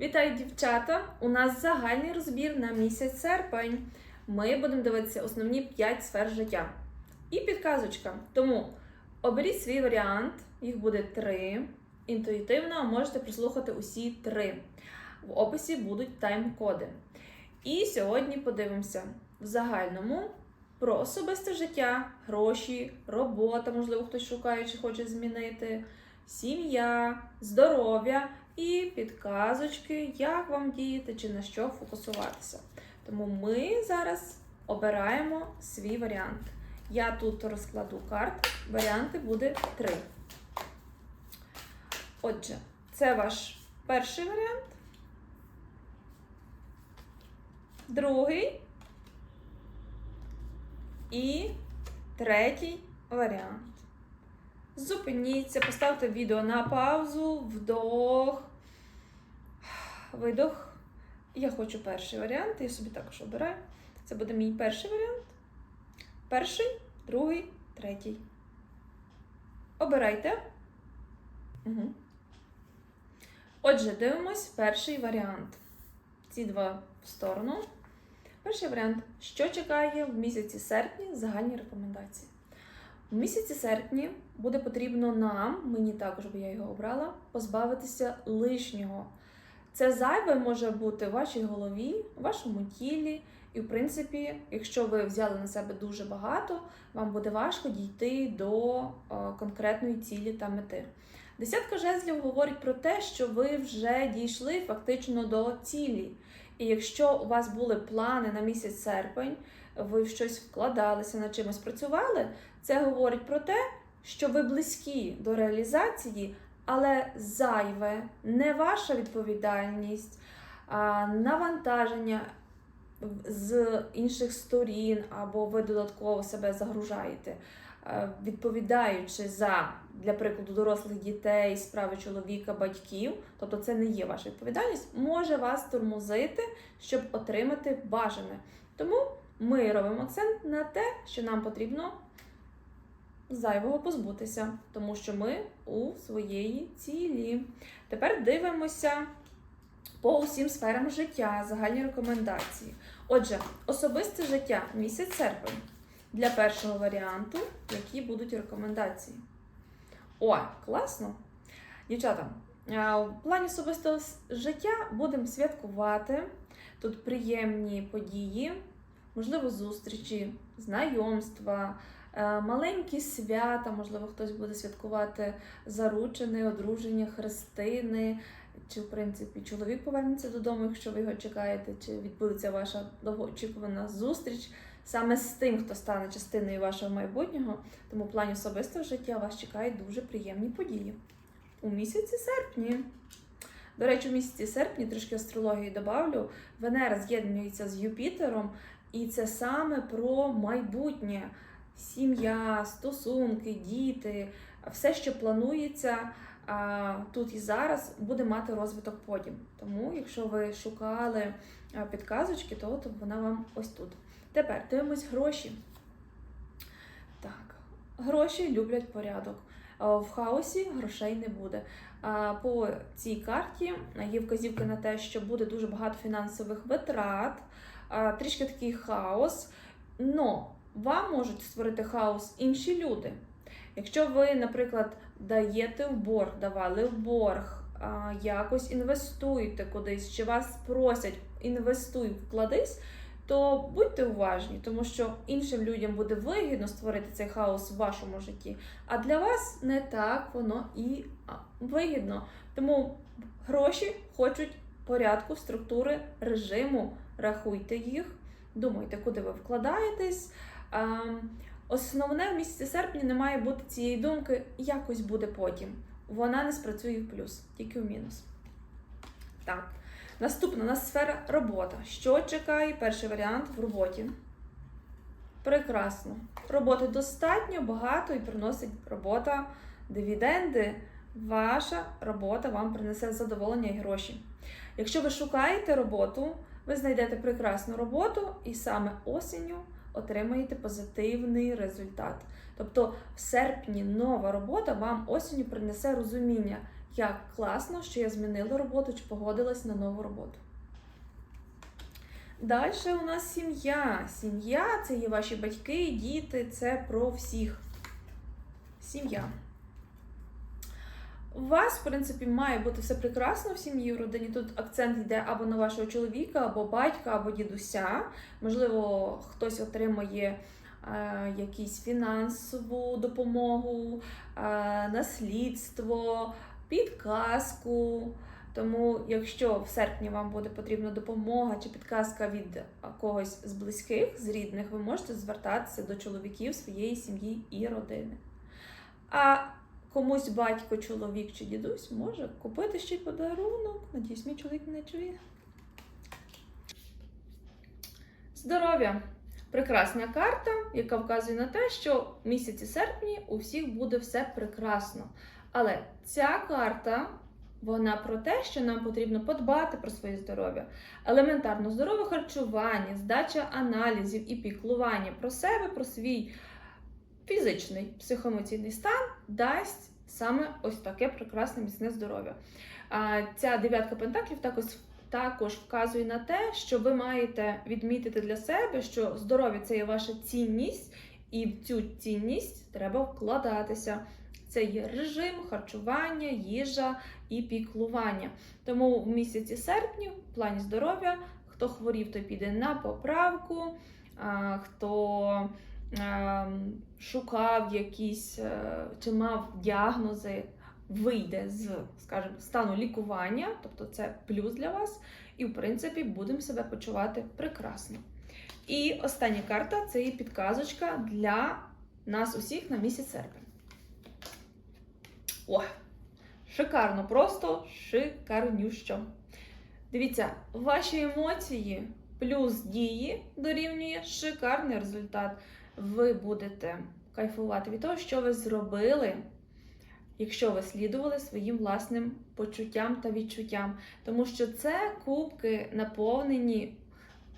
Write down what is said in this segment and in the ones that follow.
Вітаю, дівчата! У нас загальний розбір на місяць серпень. Ми будемо дивитися основні 5 сфер життя. І підказочка. Тому оберіть свій варіант, їх буде 3. Інтуїтивно можете прослухати усі 3. В описі будуть тайм-коди. І сьогодні подивимося в загальному про особисте життя, гроші, робота, можливо, хтось шукає чи хоче змінити, сім'я, здоров'я і підказочки, як вам діяти чи на що фокусуватися. Тому ми зараз обираємо свій варіант. Я тут розкладу карти, варіанти буде три. Отже, це ваш перший варіант. Другий і третій варіант. Зупиніться, поставте відео на паузу, вдох, видох. Я хочу перший варіант, я собі також обираю. Це буде мій перший варіант. Перший, другий, третій. Обирайте. Угу. Отже, дивимось перший варіант. Ці два в сторону. Перший варіант. Що чекає в місяці серпні загальні рекомендації? У місяці серпні буде потрібно нам, мені також, бо я його обрала, позбавитися лишнього. Це зайве може бути в вашій голові, в вашому тілі. І, в принципі, якщо ви взяли на себе дуже багато, вам буде важко дійти до е, конкретної цілі та мети. Десятка жезлів говорить про те, що ви вже дійшли фактично до цілі. І якщо у вас були плани на місяць серпень, ви в щось вкладалися, над чимось працювали, це говорить про те, що ви близькі до реалізації, але зайве, не ваша відповідальність, а навантаження з інших сторін, або ви додатково себе загружаєте, е, відповідаючи за, для прикладу, дорослих дітей, справи чоловіка, батьків, тобто це не є ваша відповідальність, може вас тормозити, щоб отримати бажане. Тому ми робимо акцент на те, що нам потрібно зайвого позбутися, тому що ми у своєї цілі. Тепер дивимося по усім сферам життя, загальні рекомендації. Отже, особисте життя місяць серпень для першого варіанту, які будуть рекомендації. О, класно! Дівчата, в плані особистого життя будемо святкувати. Тут приємні події, можливо, зустрічі, знайомства, е, маленькі свята, можливо, хтось буде святкувати заручини, одруження, хрестини, чи, в принципі, чоловік повернеться додому, якщо ви його чекаєте, чи відбудеться ваша довгоочікувана зустріч саме з тим, хто стане частиною вашого майбутнього. Тому в плані особистого життя вас чекають дуже приємні події. У місяці серпні. До речі, у місяці серпні трішки астрології добавлю. Венера з'єднується з Юпітером, і це саме про майбутнє. Сім'я, стосунки, діти, все, що планується тут і зараз, буде мати розвиток потім. Тому, якщо ви шукали підказочки, то, то вона вам ось тут. Тепер дивимось гроші. Так, гроші люблять порядок. В хаосі грошей не буде. По цій карті є вказівки на те, що буде дуже багато фінансових витрат, трішки такий хаос. Но вам можуть створити хаос інші люди. Якщо ви, наприклад, даєте в борг, давали в борг, якось інвестуєте кудись, чи вас просять інвестуй, вкладись, то будьте уважні, тому що іншим людям буде вигідно створити цей хаос в вашому житті, а для вас не так воно і вигідно. Тому гроші хочуть порядку, структури, режиму, рахуйте їх, думайте, куди ви вкладаєтесь. Основне в місяці серпня не має бути цієї думки, якось буде потім. Вона не спрацює в плюс, тільки в мінус. Так. Наступна у нас сфера робота. Що чекає перший варіант в роботі? Прекрасно. Роботи достатньо багато і приносить робота дивіденди. Ваша робота вам принесе задоволення і гроші. Якщо ви шукаєте роботу, ви знайдете прекрасну роботу і саме осінню отримаєте позитивний результат. Тобто в серпні нова робота вам осінню принесе розуміння, як класно, що я змінила роботу чи погодилась на нову роботу. Далі у нас сім'я. Сім'я це є ваші батьки, діти, це про всіх. Сім'я. У вас, в принципі, має бути все прекрасно в сім'ї, в родині. Тут акцент йде або на вашого чоловіка, або батька, або дідуся. Можливо, хтось отримує е, якусь фінансову допомогу, е, наслідство, підказку. Тому, якщо в серпні вам буде потрібна допомога чи підказка від когось з близьких, з рідних, ви можете звертатися до чоловіків своєї сім'ї і родини. А комусь батько, чоловік чи дідусь може купити ще й подарунок. Надіюсь, мій чоловік не чує. Здоров'я. Прекрасна карта, яка вказує на те, що в місяці серпні у всіх буде все прекрасно. Але ця карта вона про те, що нам потрібно подбати про своє здоров'я. Елементарно здорове харчування, здача аналізів і піклування про себе, про свій фізичний психоемоційний стан дасть саме ось таке прекрасне міцне здоров'я. Ця дев'ятка пентаклів також, також вказує на те, що ви маєте відмітити для себе, що здоров'я це є ваша цінність, і в цю цінність треба вкладатися. Це є режим, харчування, їжа і піклування. Тому в місяці серпні, в плані здоров'я, хто хворів, той піде на поправку, а, хто шукав якісь е, чи мав діагнози, вийде з, скажімо, стану лікування, тобто це плюс для вас, і в принципі будемо себе почувати прекрасно. І остання карта це є підказочка для нас усіх на місяць серпень. О, шикарно, просто шикарнющо. Дивіться, ваші емоції плюс дії дорівнює шикарний результат. Ви будете кайфувати від того, що ви зробили, якщо ви слідували своїм власним почуттям та відчуттям. Тому що це кубки наповнені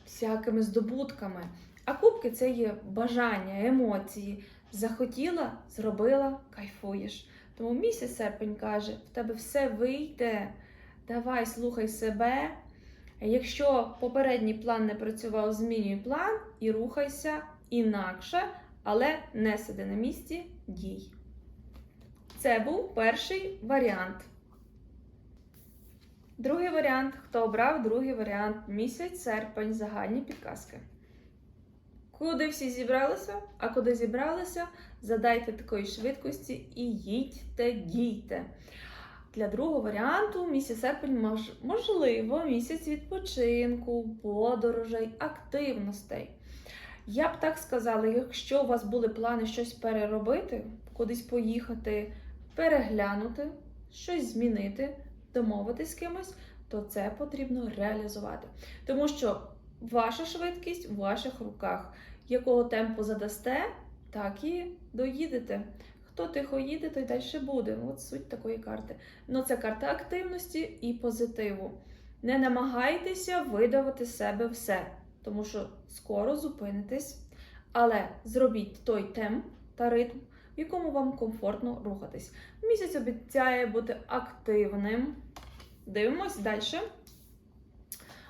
всякими здобутками. А кубки це є бажання, емоції. Захотіла, зробила, кайфуєш. Тому місяць серпень каже: в тебе все вийде. Давай, слухай себе. Якщо попередній план не працював, змінюй план і рухайся інакше, але не сиди на місці, дій. Це був перший варіант. Другий варіант. Хто обрав другий варіант? Місяць, серпень, загальні підказки. Куди всі зібралися? А куди зібралися, задайте такої швидкості і їдьте, дійте. Для другого варіанту місяць серпень мож- можливо місяць відпочинку, подорожей, активностей. Я б так сказала, якщо у вас були плани щось переробити, кудись поїхати, переглянути, щось змінити, домовитись з кимось, то це потрібно реалізувати. Тому що ваша швидкість в ваших руках. Якого темпу задасте, так і доїдете. Хто тихо їде, той далі буде. От суть такої карти. Ну, це карта активності і позитиву. Не намагайтеся видавати себе все, тому що скоро зупинитесь. Але зробіть той темп та ритм, в якому вам комфортно рухатись. Місяць обіцяє бути активним. Дивимось далі.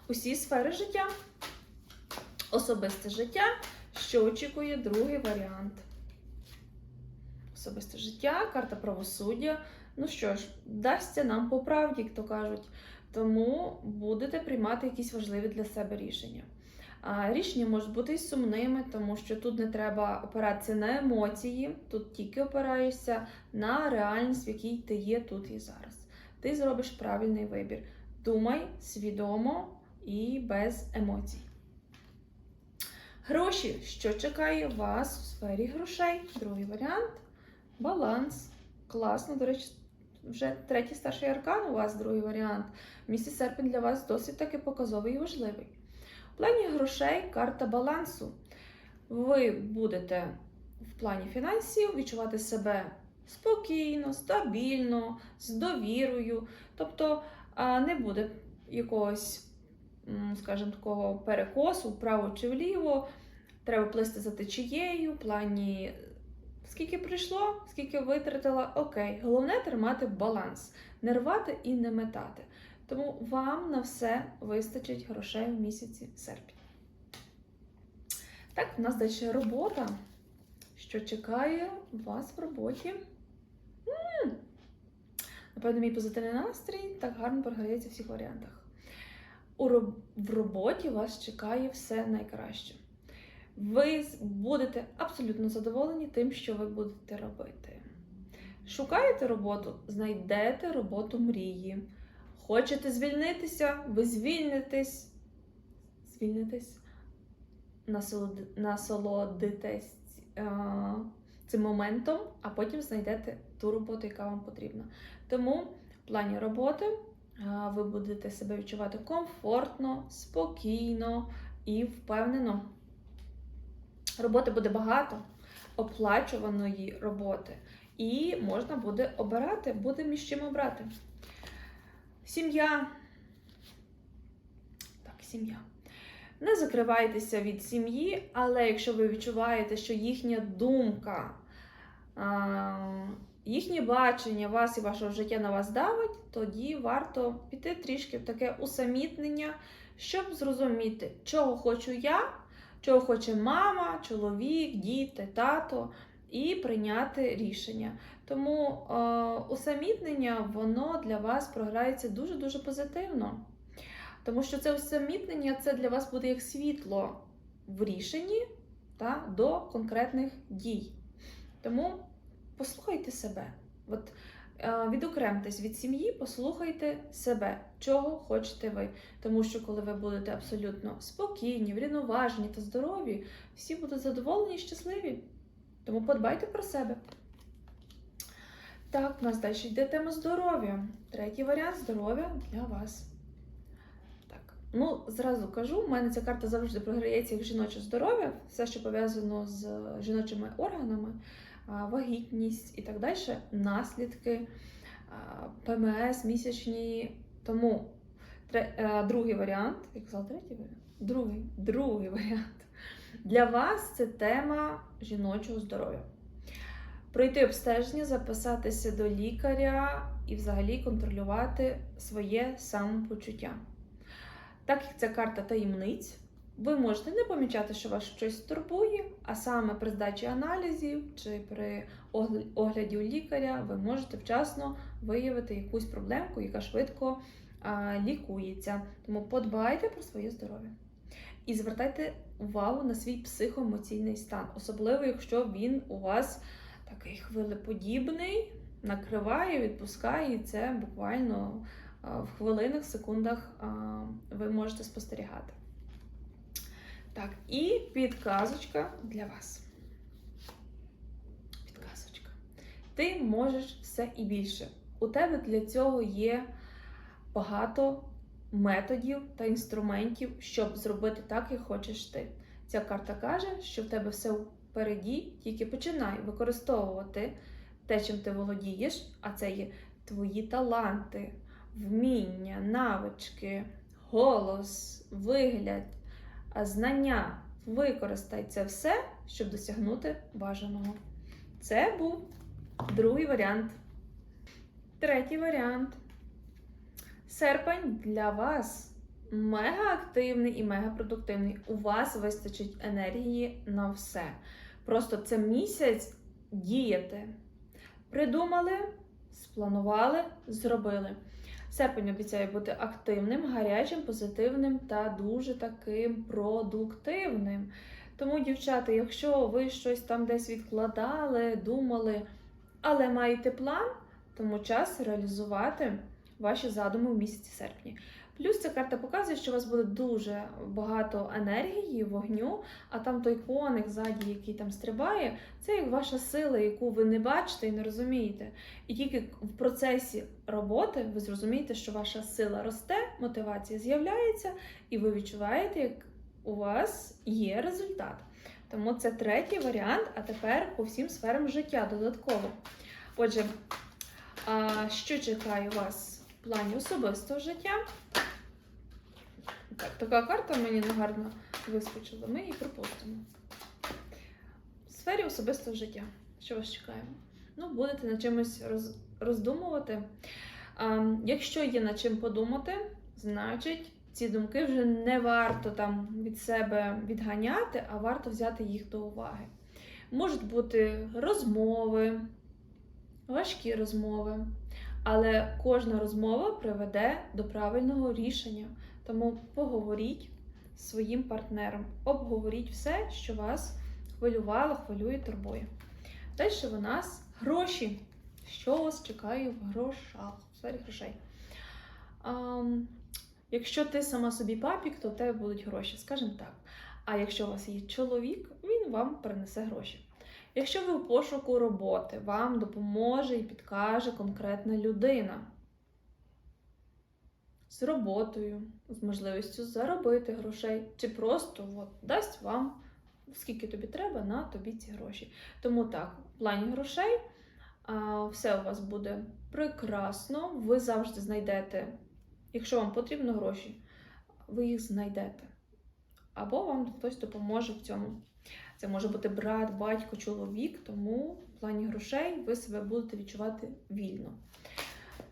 Усі сфери життя. Особисте життя, що очікує другий варіант. Особисте життя, карта правосуддя. Ну що ж, дасться нам по правді, як то кажуть. Тому будете приймати якісь важливі для себе рішення. Рішення можуть бути і сумними, тому що тут не треба опиратися на емоції, тут тільки опираєшся на реальність, в якій ти є тут і зараз. Ти зробиш правильний вибір. Думай свідомо і без емоцій. Гроші, що чекає вас у сфері грошей? Другий варіант баланс. Класно, до речі, вже третій старший аркан у вас, другий варіант. Місяць серпень для вас досить таки показовий і важливий. В плані грошей карта балансу. Ви будете в плані фінансів відчувати себе спокійно, стабільно, з довірою. Тобто не буде якогось, скажімо, такого перекосу вправо чи вліво. Треба плисти за течією в плані Скільки прийшло, скільки витратила, окей. Головне тримати баланс, не рвати і не метати. Тому вам на все вистачить грошей в місяці серпень. Так, у нас далі робота. Що чекає вас в роботі? Напевно, мій позитивний настрій так гарно програється в всіх варіантах. У роб- в роботі вас чекає все найкраще. Ви будете абсолютно задоволені тим, що ви будете робити. Шукаєте роботу, знайдете роботу мрії. Хочете звільнитися, ви звільнитесь. Звільнитесь, насолоди- насолодитесь е, цим моментом, а потім знайдете ту роботу, яка вам потрібна. Тому в плані роботи е, ви будете себе відчувати комфортно, спокійно і впевнено. Роботи буде багато, оплачуваної роботи, і можна буде обирати, буде між чим обрати. Сім'я. Так, сім'я. Не закривайтеся від сім'ї, але якщо ви відчуваєте, що їхня думка, їхнє бачення вас і вашого життя на вас давить, тоді варто піти трішки в таке усамітнення, щоб зрозуміти, чого хочу я, чого хоче мама, чоловік, діти, тато, і прийняти рішення. Тому е, усамітнення воно для вас програється дуже-дуже позитивно. Тому що це усамітнення це для вас буде як світло в рішенні та, до конкретних дій. Тому послухайте себе. От, е, відокремтесь від сім'ї, послухайте себе, чого хочете ви. Тому що коли ви будете абсолютно спокійні, врівноважені та здорові, всі будуть задоволені і щасливі. Тому подбайте про себе. Так, у нас далі йде тема здоров'я. Третій варіант здоров'я для вас. Так, ну зразу кажу, у мене ця карта завжди програється як жіноче здоров'я, все, що пов'язано з жіночими органами, вагітність і так далі, наслідки, ПМС, місячні. Тому е, другий варіант, як казала, третій варіант? Другий, другий варіант. Для вас це тема жіночого здоров'я. Пройти обстеження, записатися до лікаря і взагалі контролювати своє самопочуття. Так як це карта таємниць, ви можете не помічати, що вас щось турбує, а саме при здачі аналізів чи при огл- огляді у лікаря ви можете вчасно виявити якусь проблемку, яка швидко а, лікується. Тому подбайте про своє здоров'я. І звертайте увагу на свій психоемоційний стан, особливо якщо він у вас такий хвилеподібний, накриває, відпускає, і це буквально в хвилинах, секундах ви можете спостерігати. Так, і підказочка для вас. Підказочка. Ти можеш все і більше. У тебе для цього є багато методів та інструментів, щоб зробити так, як хочеш ти. Ця карта каже, що в тебе все впереді, тільки починай використовувати те, чим ти володієш, а це є твої таланти, вміння, навички, голос, вигляд, знання. Використай це все, щоб досягнути бажаного. Це був другий варіант. Третій варіант. Серпень для вас мега активний і мега продуктивний. У вас вистачить енергії на все. Просто це місяць діяти. Придумали, спланували, зробили. Серпень обіцяє бути активним, гарячим, позитивним та дуже таким продуктивним. Тому, дівчата, якщо ви щось там десь відкладали, думали, але маєте план, тому час реалізувати ваші задуми в місяці серпні. Плюс ця карта показує, що у вас буде дуже багато енергії, вогню, а там той коник ззаді, який там стрибає, це як ваша сила, яку ви не бачите і не розумієте. І тільки в процесі роботи ви зрозумієте, що ваша сила росте, мотивація з'являється, і ви відчуваєте, як у вас є результат. Тому це третій варіант, а тепер по всім сферам життя додатково. Отже, що чекає вас в плані особистого життя? Так, така карта мені не гарно вискочила. Ми її пропустимо. В сфері особистого життя. Що вас чекає? Ну, будете над чимось роз, роздумувати. А, якщо є над чим подумати, значить ці думки вже не варто там від себе відганяти, а варто взяти їх до уваги. Можуть бути розмови, важкі розмови, але кожна розмова приведе до правильного рішення. Тому поговоріть з своїм партнером, обговоріть все, що вас хвилювало, хвилює, турбує. Далі у нас гроші. Що вас чекає в грошах, в сфері грошей? Ам, якщо ти сама собі папік, то в тебе будуть гроші, скажімо так. А якщо у вас є чоловік, він вам принесе гроші. Якщо ви в пошуку роботи, вам допоможе і підкаже конкретна людина з роботою, з можливістю заробити грошей, чи просто от, дасть вам скільки тобі треба на тобі ці гроші. Тому так, в плані грошей все у вас буде прекрасно. Ви завжди знайдете, якщо вам потрібно гроші, ви їх знайдете. Або вам хтось допоможе в цьому. Це може бути брат, батько, чоловік, тому в плані грошей ви себе будете відчувати вільно.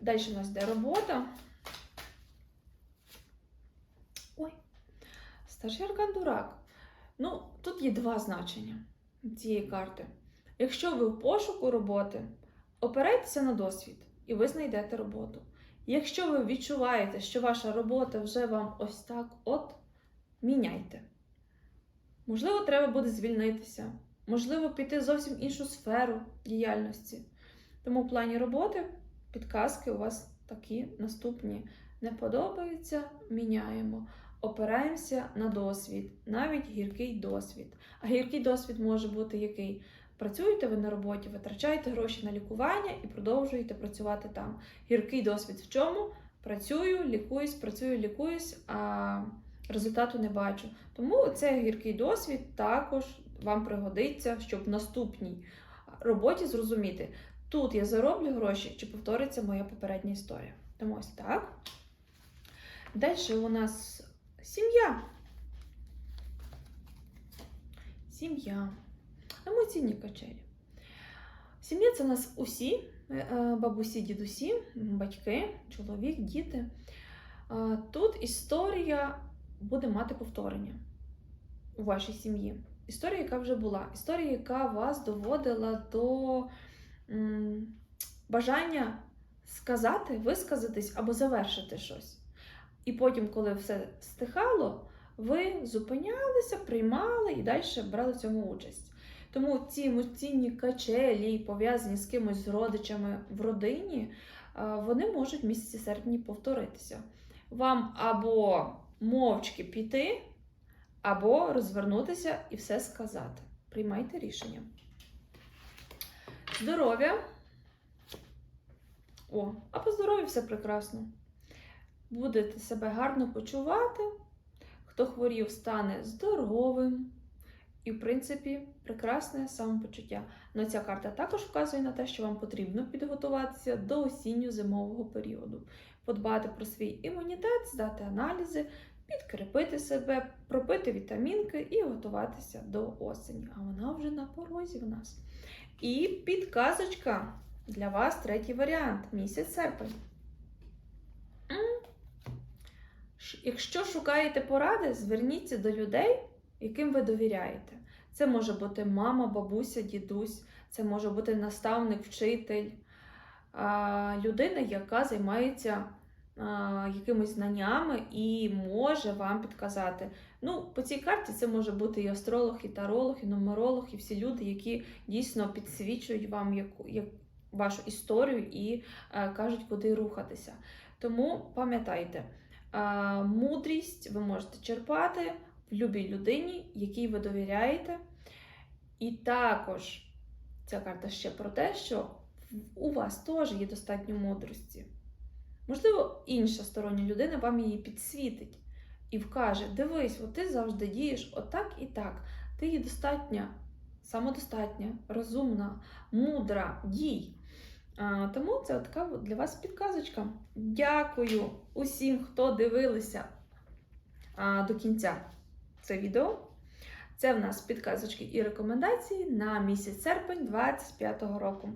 Далі у нас йде робота. Ой, старший аркан дурак. Ну, тут є два значення цієї карти. Якщо ви в пошуку роботи, опирайтеся на досвід і ви знайдете роботу. Якщо ви відчуваєте, що ваша робота вже вам ось так от, міняйте. Можливо, треба буде звільнитися, можливо, піти зовсім іншу сферу діяльності. Тому в плані роботи підказки у вас такі наступні. Не подобається, міняємо. Опираємося на досвід, навіть гіркий досвід. А гіркий досвід може бути який? Працюєте ви на роботі, витрачаєте гроші на лікування і продовжуєте працювати там. Гіркий досвід в чому? Працюю, лікуюсь, працюю, лікуюсь, а результату не бачу. Тому цей гіркий досвід також вам пригодиться, щоб в наступній роботі зрозуміти, тут я зароблю гроші, чи повториться моя попередня історія. Тому ось так. Далі у нас сім'я. Сім'я. Емоційні качелі. Сім'я це нас усі, е, бабусі, дідусі, батьки, чоловік, діти. Е, Тут історія буде мати повторення у вашій сім'ї. Історія, яка вже була. Історія, яка вас доводила до бажання сказати, висказатись або завершити щось. І потім, коли все стихало, ви зупинялися, приймали і далі брали в цьому участь. Тому ці емоційні качелі, пов'язані з кимось з родичами в родині, вони можуть в місяці серпні повторитися. Вам або мовчки піти, або розвернутися і все сказати. Приймайте рішення. Здоров'я. О, а по здоров'ю все прекрасно. Будете себе гарно почувати. Хто хворів, стане здоровим. І, в принципі, прекрасне самопочуття. Но ця карта також вказує на те, що вам потрібно підготуватися до осінньо-зимового періоду, подбати про свій імунітет, здати аналізи, підкріпити себе, пропити вітамінки і готуватися до осені. А вона вже на порозі в нас. І підказочка для вас третій варіант місяць серпень. М. Ш- Якщо шукаєте поради, зверніться до людей, яким ви довіряєте. Це може бути мама, бабуся, дідусь, це може бути наставник, вчитель, людина, яка займається якимись знаннями і може вам підказати. Ну, по цій карті це може бути і астролог, і таролог, і нумеролог, і всі люди, які дійсно підсвічують вам яку, як, вашу історію і е, кажуть, куди рухатися. Тому пам'ятайте, мудрість ви можете черпати в любій людині, якій ви довіряєте. І також ця карта ще про те, що у вас теж є достатньо мудрості. Можливо, інша стороння людина вам її підсвітить і вкаже: дивись, от ти завжди дієш отак і так. Ти є достатня, самодостатня, розумна, мудра, дій. Тому це така для вас підказочка. Дякую усім, хто дивилися до кінця це відео. Це в нас підказочки і рекомендації на місяць серпень 2025 року.